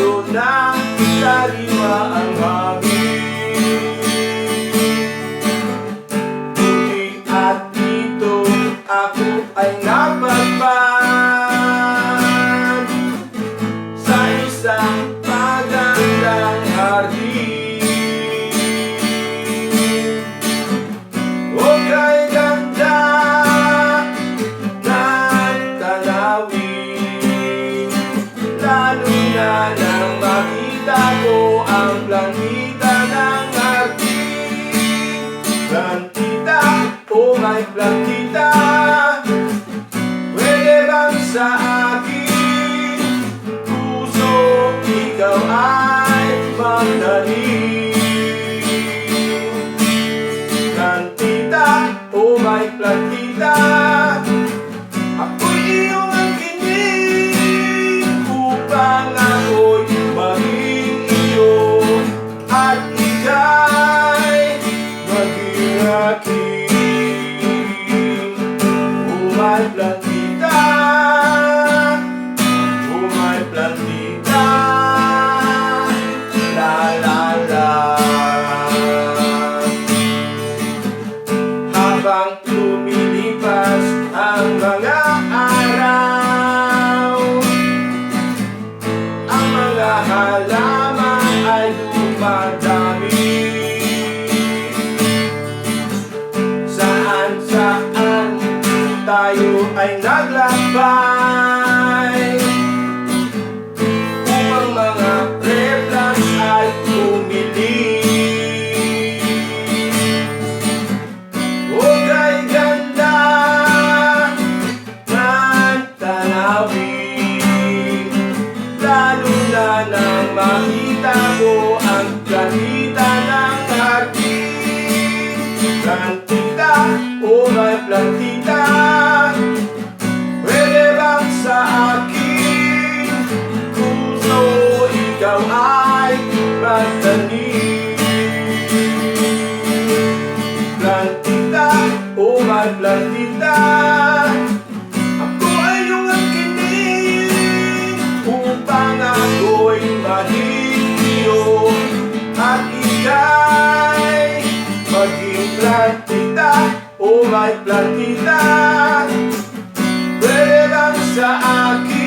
iyo na sariwa ang hangin. Puti at dito ako ay na Lalo na nang makita ko ang planeta ng hardin Plantita, oh my plantita dumadami Saan saan tayo ay naglakbay? Upang mga replants ay umili Okay ganda ng tanawin Lalo na nang makita ko mahal kita Pwede bang sa akin? Puso ikaw ay magtanim Plantita, oh my plantita. plantita, oh my plantita, ruegan sa akin.